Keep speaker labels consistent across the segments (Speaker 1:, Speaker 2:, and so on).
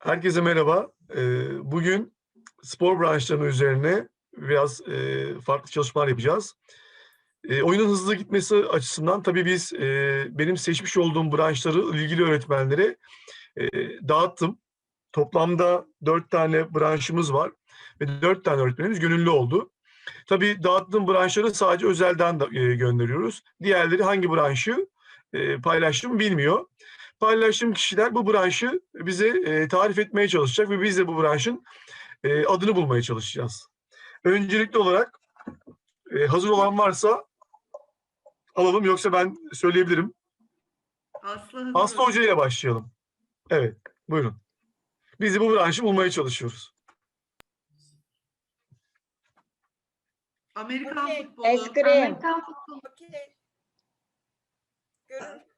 Speaker 1: Herkese merhaba. Ee, Bugün spor branşlarının üzerine biraz e, farklı çalışmalar yapacağız. E, Oyunun hızlı gitmesi açısından tabii biz e, benim seçmiş olduğum branşları ilgili öğretmenlere dağıttım. Toplamda dört tane branşımız var ve dört tane öğretmenimiz gönüllü oldu. Tabii dağıttığım branşları sadece özelden de, gönderiyoruz. Diğerleri hangi branşı paylaştım bilmiyor paylaştığım kişiler bu branşı bize e, tarif etmeye çalışacak ve biz de bu branşın e, adını bulmaya çalışacağız. Öncelikli olarak e, hazır olan varsa alalım yoksa ben söyleyebilirim.
Speaker 2: Aslı.
Speaker 1: Aslı Hoca ile başlayalım. Evet, buyurun. Biz de bu branşı bulmaya çalışıyoruz.
Speaker 2: Amerikan
Speaker 3: Okey.
Speaker 2: futbolu.
Speaker 3: Eskrim.
Speaker 4: Amerikan futbolu.
Speaker 3: Okey. Görün.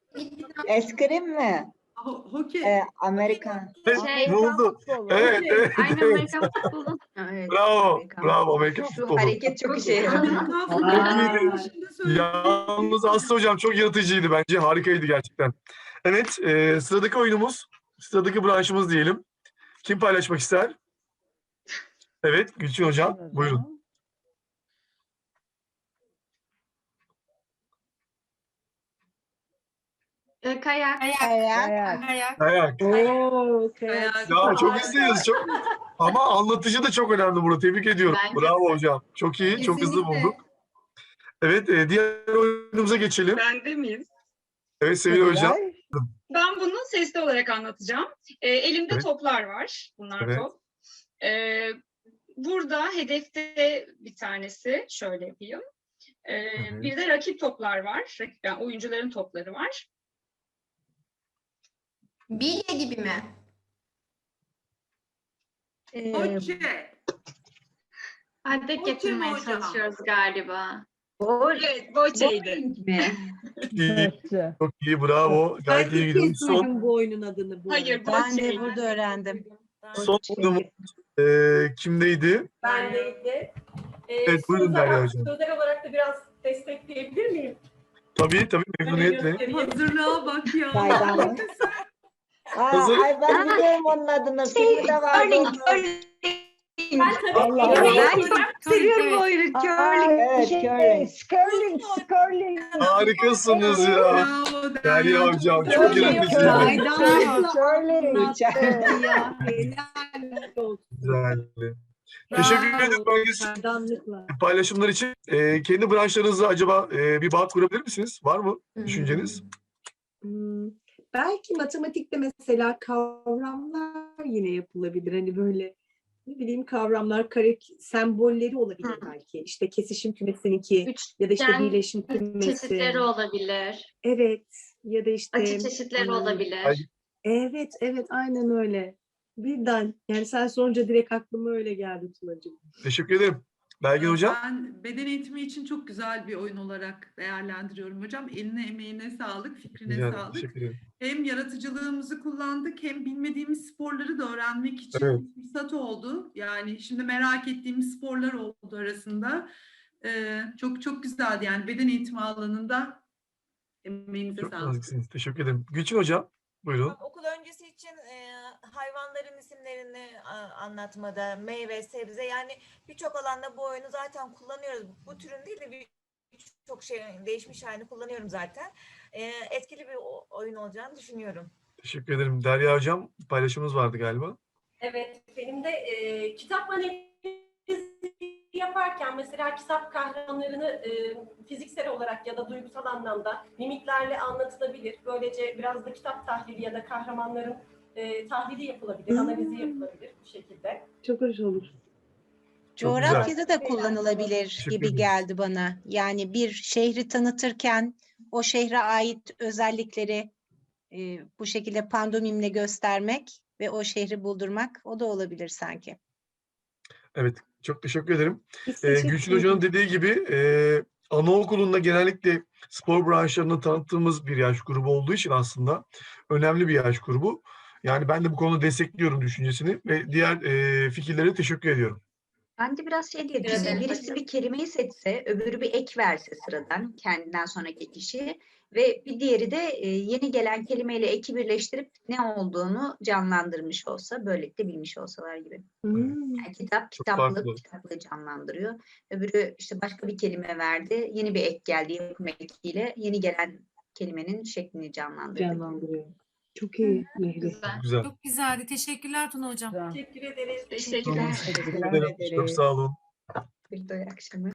Speaker 4: Eskrim mi?
Speaker 2: Ho- hokey.
Speaker 4: Ee, Amerikan.
Speaker 1: Evet,
Speaker 4: Şey,
Speaker 1: buldu.
Speaker 4: futbolu.
Speaker 1: Evet, evet,
Speaker 5: Aynen
Speaker 1: evet.
Speaker 5: Amerikan futbolu.
Speaker 4: Evet,
Speaker 1: Bravo,
Speaker 4: Amerikan
Speaker 1: bravo
Speaker 4: futbolu.
Speaker 1: Amerikan
Speaker 4: Şu
Speaker 1: futbolu.
Speaker 4: hareket çok işe yaradı.
Speaker 2: Amerikan futbolu.
Speaker 1: Aa.
Speaker 2: Şimdi söyle.
Speaker 1: Yalnız Aslı Hocam çok yaratıcıydı bence. Harikaydı gerçekten. Evet, e, sıradaki oyunumuz, sıradaki branşımız diyelim. Kim paylaşmak ister? Evet, Gülçin Hocam. Buyurun.
Speaker 5: Ee, kayak.
Speaker 4: Kayak.
Speaker 1: Kayak.
Speaker 2: Ayak.
Speaker 1: Ya çok hızlıyız. Çok... Ama anlatıcı da çok önemli burada. Tebrik ediyorum.
Speaker 5: Bence
Speaker 1: Bravo hocam. Çok iyi, çok hızlı
Speaker 2: Kesinlikle.
Speaker 1: bulduk. Evet, e, diğer oyunumuza geçelim.
Speaker 6: Bende miyiz?
Speaker 1: Evet Sevil Hocam.
Speaker 6: Ben bunu sesli olarak anlatacağım. Ee, elimde
Speaker 1: Evet.
Speaker 6: toplar var. Bunlar
Speaker 1: Evet.
Speaker 6: top. Ee, burada hedefte bir tanesi. Şöyle yapayım.
Speaker 1: Evet.
Speaker 6: Bir de rakip toplar var. Rakip, yani oyuncuların topları var.
Speaker 5: Bilye gibi mi?
Speaker 2: Hoce.
Speaker 5: Hadi
Speaker 6: Hocam,
Speaker 5: getirmeye
Speaker 6: hocam.
Speaker 5: çalışıyoruz galiba.
Speaker 6: Evet, boçeydi.
Speaker 1: Çok iyi, çok iyi. Bravo. Gayet iyi gidiyorsun. Son,
Speaker 7: bu oyunun adını bu.
Speaker 6: Hayır,
Speaker 3: Ben de
Speaker 6: boçeydi.
Speaker 3: burada öğrendim.
Speaker 1: son oyunumuz e, kimdeydi?
Speaker 7: Bendeydi. Ee,
Speaker 1: Evet, buyurun
Speaker 7: söz
Speaker 1: Derya
Speaker 7: olarak-
Speaker 1: Hocam.
Speaker 7: Sözel olarak da biraz destekleyebilir miyim?
Speaker 1: Tabii tabii memnuniyetle.
Speaker 2: Hazırlığa bak ya.
Speaker 4: Bayram. Aa,
Speaker 1: Hazır.
Speaker 4: ay ben biliyorum onun adını. Filmde vardı. onun.
Speaker 7: Ben tabii
Speaker 4: Allah Allah.
Speaker 2: Seviyorum bu
Speaker 3: oyunu.
Speaker 4: Aa, evet, curling.
Speaker 8: Curling, curling.
Speaker 1: Harikasınız ya.
Speaker 2: Bravo
Speaker 1: Derya Hocam çok
Speaker 4: Çok.
Speaker 7: Aydan
Speaker 8: Curling.
Speaker 1: Güzeldi. Teşekkür ederim
Speaker 7: Çaydanlıkla.
Speaker 1: paylaşımlar için. E, kendi branşlarınızla acaba e, bir bağ kurabilir misiniz? Var mı düşünceniz?
Speaker 7: Hmm, Belki matematikte mesela kavramlar yine yapılabilir. Hani böyle ne bileyim kavramlar, kare sembolleri olabilir belki. İşte kesişim kümesininki
Speaker 5: Üç
Speaker 7: ya da işte birleşim kümesi.
Speaker 5: çeşitleri olabilir.
Speaker 7: Evet ya da işte
Speaker 5: Açı çeşitleri
Speaker 7: hmm,
Speaker 5: olabilir.
Speaker 1: Ay-
Speaker 7: Evet, evet aynen öyle. Birden yani sen sorunca direkt aklıma öyle geldi Tunacığım.
Speaker 1: Teşekkür ederim. Belgin Hocam.
Speaker 2: Ben beden eğitimi için çok güzel bir oyun olarak değerlendiriyorum hocam. Eline emeğine sağlık, fikrine
Speaker 1: Güzel,
Speaker 2: sağlık.
Speaker 1: teşekkür ederim.
Speaker 2: Hem yaratıcılığımızı kullandık hem bilmediğimiz sporları da öğrenmek için
Speaker 1: Evet.
Speaker 2: bir fırsat oldu. Yani şimdi merak ettiğimiz sporlar oldu arasında. Ee, çok çok güzeldi yani beden eğitimi alanında emeğinize
Speaker 1: Çok
Speaker 2: sağlık.
Speaker 1: naziksiniz. Teşekkür ederim. Gülçin Hocam. Buyurun.
Speaker 3: Okul öncesi için e, a, anlatmada, meyve, sebze yani birçok alanda bu oyunu zaten kullanıyoruz. Bu türün değil de bir- birçok şey değişmiş halini kullanıyorum zaten. E, etkili bir oyun olacağını düşünüyorum.
Speaker 1: Teşekkür ederim. Derya Hocam paylaşımımız vardı galiba.
Speaker 7: Evet, benim de e, kitap analizi yaparken mesela kitap kahramanlarını e, fiziksel olarak ya da duygusal anlamda mimiklerle anlatılabilir. Böylece biraz da kitap tahlili ya da kahramanların e, tahlili yapılabilir, analizi yapılabilir bu şekilde. Çok hoş olur.
Speaker 3: Coğrafyada da kullanılabilir
Speaker 1: Teşekkür
Speaker 3: gibi
Speaker 1: ederim.
Speaker 3: geldi bana. Yani bir şehri tanıtırken o şehre ait özellikleri e, bu şekilde pandomimle göstermek ve o şehri buldurmak o da olabilir sanki.
Speaker 1: Evet. Çok teşekkür ederim.
Speaker 7: Biz
Speaker 1: Ee,
Speaker 7: teşekkür
Speaker 1: Gülçin Hoca'nın dediği gibi e, anaokulunda genellikle spor branşlarını tanıttığımız bir yaş grubu olduğu için aslında önemli bir yaş grubu. Yani ben de bu konuda destekliyorum düşüncesini ve diğer e, fikirlere teşekkür ediyorum.
Speaker 9: Ben de biraz şey diye
Speaker 5: ederim
Speaker 9: Birisi bir kelimeyi seçse, öbürü bir ek verse sıradan kendinden sonraki kişi ve bir diğeri de e, yeni gelen kelimeyle eki birleştirip ne olduğunu canlandırmış olsa, böylelikle bilmiş olsalar gibi. Yani kitap,
Speaker 1: Çok
Speaker 9: kitaplık,
Speaker 1: farklı.
Speaker 9: kitaplığı canlandırıyor. Öbürü işte başka bir kelime verdi, yeni bir ek geldi yapım ekiyle yeni gelen kelimenin şeklini canlandırdı.
Speaker 8: Canlandırıyor. Çok iyi. Bilgi.
Speaker 5: Güzel.
Speaker 1: Güzel.
Speaker 10: Çok güzeldi. Teşekkürler Tuna hocam.
Speaker 7: Teşekkür ederiz.
Speaker 6: Teşekkürler.
Speaker 1: Teşekkür ederim. Çok sağ olun.
Speaker 9: Bir de akşamı.